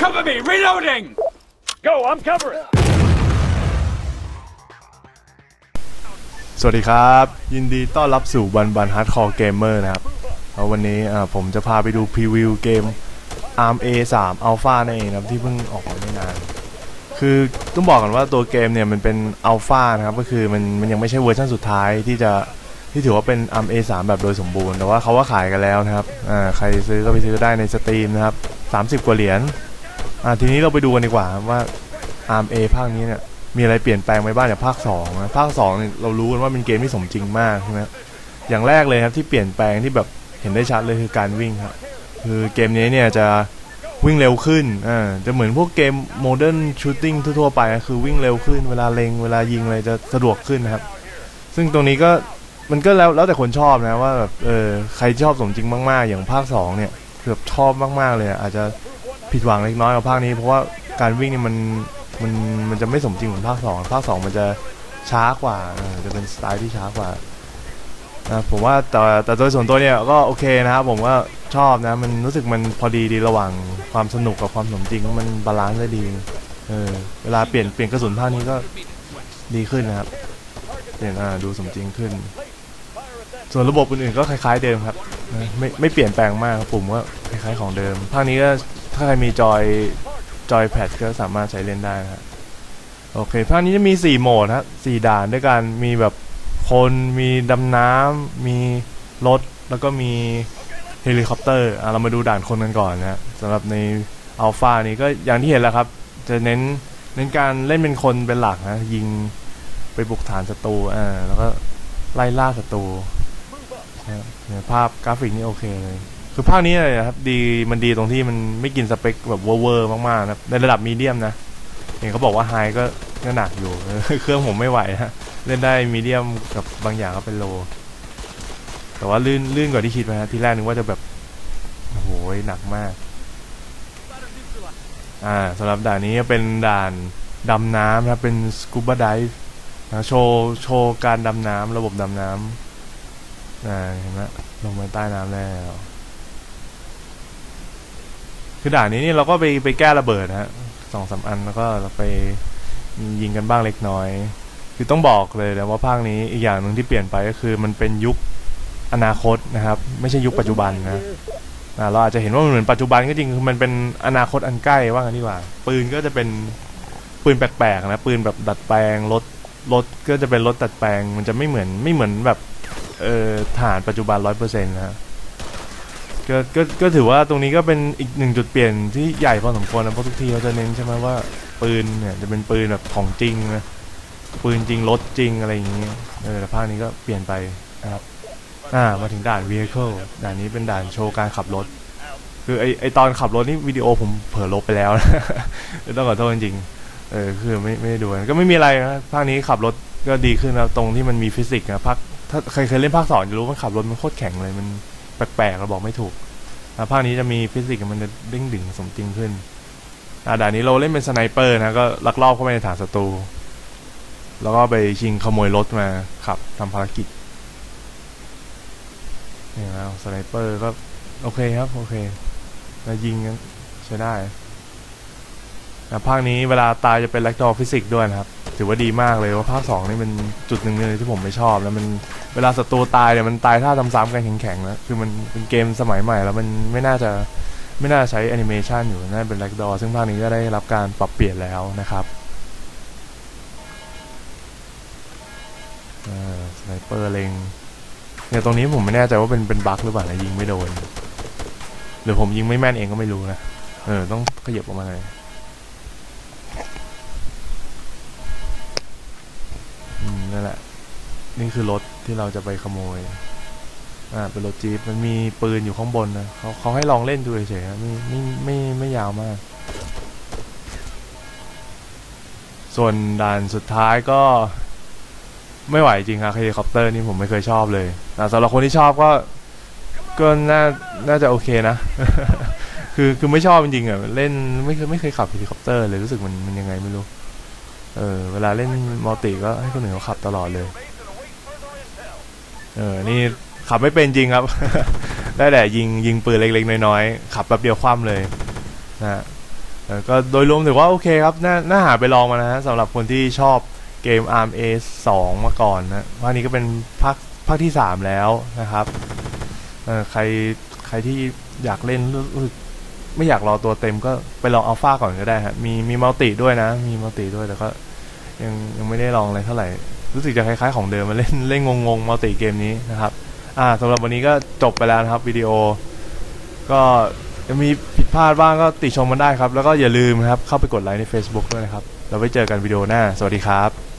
Cover me! Reloading! Go, I'm covering! สวัสดีครับ ยินดีต้อนรับสู่บันบันฮาร์ดคอร์เกมเมอร์นะครับแล้ววันนี้ผมจะพาไปดูพรีวิวเกม ARM A3 Alpha นั่นเองครับที่เพิ่งออกมาไม่นาน คือต้องบอกกันว่าตัวเกมเนี่ยมันเป็น Alpha นะครับก็คือมันมันยังไม่ใช่เวอร์ชันสุดท้ายที่จะที่ถือว่าเป็น ARM A3 แบบโดยสมบูรณ์แต่ว่าเขาว่าขายกันแล้วนะครับอ่าใครซื้อก็ไปซื้อได้ในสตรีมนะครับ30กว่าเหรียญอ่าทีนี้เราไปดูกันดีกว่าว่า ARM A ภาคนี้เนี่ยมีอะไรเปลี่ยนแปลงไปบ้างจากภาค2นะภาค2เนี่ยเรารู้กันว่าเป็นเกมที่สมจริงมากใช่ไหมอย่างแรกเลยครับที่เปลี่ยนแปลงที่แบบเห็นได้ชัดเลยคือการวิ่งครับคือเกมนี้เนี่ยจะ วิ่งเร็วขึ้นอ่าจะเหมือนพวกเกมโมเดิร์นชูตติ้งทั่วๆไปคือวิ่งเร็วขึ้นเวลาเลงเวลายิงอะไรจะสะดวกขึ้นนะครับ ซึ่งตรงนี้ก็มันก็แล้วแล้วแต่คนชอบนะว่าแบบเออใครชอบสมจริงมากๆ อย่างภาค2เนี่ยเกือบชอบมากๆเลยอาจจะผิดหวังเล็กน้อยกับภาคนี้ เพราะว่าการวิ่งนี่มันมันมันจะไม่สมจริงเหมือนภาคสองภาคสองมันจะช้ากว่าจะเป็นสไตล์ที่ช้ากว่า นะผมว่าแต่แต่โดยส่วนตัวเนี่ยก็โอเคนะครับผมก็ชอบนะ มันรู้สึกมันพอดีดีระหว่างความสนุกกับความสมจริงมันบาลานซ์ได้ดีเออเวลาเปลี่ยนเปลี่ยนกระสุนภาคนี้ก็ดีขึ้นนะครับเปลี่ยนอ่าดูสมจริงขึ้น ส่วนระบบอื่นๆก็คล้ายๆเดิมครับไม่ไม่เปลี่ยนแปลงมากปุ่มก็คล้ายๆของเดิมภาคนี้ก็ถ้าใครมีจอยจอยแพดก็สามารถใช้เล่นได้นะครับโอเคภาคนี้จะมี 4 โหมดครับสี่ด่านด้วยกันมีแบบ คนมีดำน้ำมีรถแล้วก็มีเฮลิคอปเตอร์อะเรามาดูด่านคนกันก่อนนะสำหรับในอัลฟานี้ก็อย่างที่เห็นแล้วครับ จะเน้นเน้นการเล่นเป็นคนเป็นหลักนะ ยิงไปบุกฐานศัตรูอ่าแล้วก็ไล่ล่าศัตรูนะเนี่ยภาพกราฟิกนี่โอเคเลย คือภาคนี้เลยครับ ดีมันดีตรงที่มันไม่กินสเปคแบบเวอร์มากๆนะในระดับมีเดียมนะ เห็นเขาบอกว่าไฮก็ก็หนักอยู่ เครื่องผมไม่ไหวฮะเล่นได้มีเดียมกับบางอย่างก็เป็นโล แต่ว่าลื่นลื่นกว่าที่คิดไหมฮะที่แรกนึกว่าจะแบบโอ้โหหนักมาก อ่าสำหรับด่านนี้เป็นด่านดำน้ำนะเป็นสกูบาไดฟ์นะโชว์โชว์การดำน้ำระบบดำน้ำอ่เห็นไหมลงไปใต้น้ำแล้วคือด่านนี้นี่เราก็ไปไปแก้ระเบิดนะฮะ สองสามอันแล้วก็เราไปยิงกันบ้างเล็กน้อย คือต้องบอกเลยนะว่าภาคนี้อีกอย่างหนึ่งที่เปลี่ยนไปก็คือมันเป็นยุคอนาคตนะครับ ไม่ใช่ยุคปัจจุบันนะเราอาจจะเห็นว่ามันเหมือนปัจจุบันก็จริงคือมันเป็นอนาคตอันใกล้ว่ากันดีกว่า ปืนก็จะเป็นปืนแปลกๆนะปืนแบบดัดแปลงรถรถก็จะเป็นรถดัดแปลง มันจะไม่เหมือนไม่เหมือนแบบเอ่อฐานปัจจุบันร้อยเปอร์เซ็นต์นะ ก็ก็ก็ถือว่าตรงนี้ก็เป็นอีกหนึ่งจุดเปลี่ยนที่ใหญ่พอสมควรนะเพราะทุกทีเขาจะเน้นใช่ไหมว่าปืนเนี่ยจะเป็นปืนแบบของจริงนะปืนจริงรถจริงอะไรอย่างเงี้ยเออแต่ภาคนี้ก็เปลี่ยนไปนะครับอ่ามาถึงด่าน vehicle ด่านนี้เป็นด่านโชว์การขับรถ คือไอไอตอนขับรถนี่วิดีโอผมเผลอลบไปแล้วนะต้องขอโทษจริงเออคือไม่ไม่ดูก็ไม่มีอะไรนะภาคนี้ขับรถก็ดีขึ้นนะตรงที่มันมีฟิสิกส์นะภาคถ้าใครเคยเล่นภาคสองจะรู้ว่าขับรถมันโคตรแข็งเลยมัน แปลกๆเราบอกไม่ถูกแล้วภาคนี้จะมีฟิสิกส์มันจะเด้งดึงสมจริงขึ้นด่านนี้เราเล่นเป็นสไนเปอร์นะก็ลักลอบเข้าไปในฐานศัตรู แล้วก็ไปชิงขโมยรถมาขับทำภารกิจนี่นะสไนเปอร์ก็โอเคครับ โอเคแล้วยิงใช้ได้ อะภาคนี้เวลาตายจะเป็นแลกดอฟิสิกส์ด้วยนะครับ ถือว่าดีมากเลยว่าภาคสองนี่เป็นจุดหนึ่งเลยที่ผมไม่ชอบ แล้วมันเวลาศัตรูตายเนี่ยมันตายท่าซ้ำๆกันแข็งๆนะคือมันเป็นเกมสมัยใหม่ แล้วมันไม่น่าจะไม่น่าใช้แอนิเมชันอยู่น่าเป็นแลกดอซึ่งภาคนี้ก็ได้รับการปรับเปลี่ยนแล้วนะครับสไนเปอร์เล็งเนี่ยตรงนี้ผมไม่แน่ใจว่าเป็นเป็นบั๊กหรือเปล่านะยิงไม่โดน หรือผมยิงไม่แม่นเองก็ไม่รู้นะเออต้องขยับออกมาเลยอืม นั่นแหละ นี่คือรถที่เราจะไปขโมย อ่า เป็นรถจี๊ปมันมีปืนอยู่ข้างบนนะเขาเขาให้ลองเล่นดูเฉยๆนะไม่ไม่ไม่ไม่ยาวมาก ส่วนด่านสุดท้ายก็ไม่ไหวจริงครับเฮลิคอปเตอร์นี่ผมไม่เคยชอบเลยแต่สำหรับคนที่ชอบก็ก็น่าน่าจะโอเคนะ คือคือไม่ชอบจริงๆอะเล่นไม่เคยไม่เคยขับเฮลิคอปเตอร์เลยรู้สึกมันมันยังไงไม่รู้ เออเวลาเล่นมัลติก็ให้คนอื่นเขาขับตลอดเลย เออ นี่ขับไม่เป็นจริงครับ ได้แต่ยิงยิงปืนเล็กๆน้อยๆ ขับแป๊บเดียวคว่ำเลยนะฮะก็โดยรวมถือว่าโอเคครับ น่าน่าหาไปลองมานะฮะสำหรับคนที่ชอบเกม ARM A 2 มาก่อนนะภาคนี้ก็เป็นภาคภาคที่ 3 แล้วนะครับเออใครใครที่อยากเล่นรู้สึก ไม่อยากรอตัวเต็มก็ไปลองอัลฟาก่อนก็ได้ฮะมีมีมัลติด้วยนะ มีมัลติด้วยแต่ก็ยังยังไม่ได้ลองอะไรเท่าไหร่ รู้สึกจะคล้ายๆของเดิมมาเล่นเล่นงงๆมัลติเกมนี้นะครับอ่าสำหรับวันนี้ก็จบไปแล้วนะครับวิดีโอ ก็จะมีผิดพลาดบ้างก็ติชมมันได้ครับ แล้วก็อย่าลืมนะครับเข้าไปกดไลค์ใน Facebook ด้วยนะครับแล้วไว้เจอกันวิดีโอหน้า สวัสดีครับ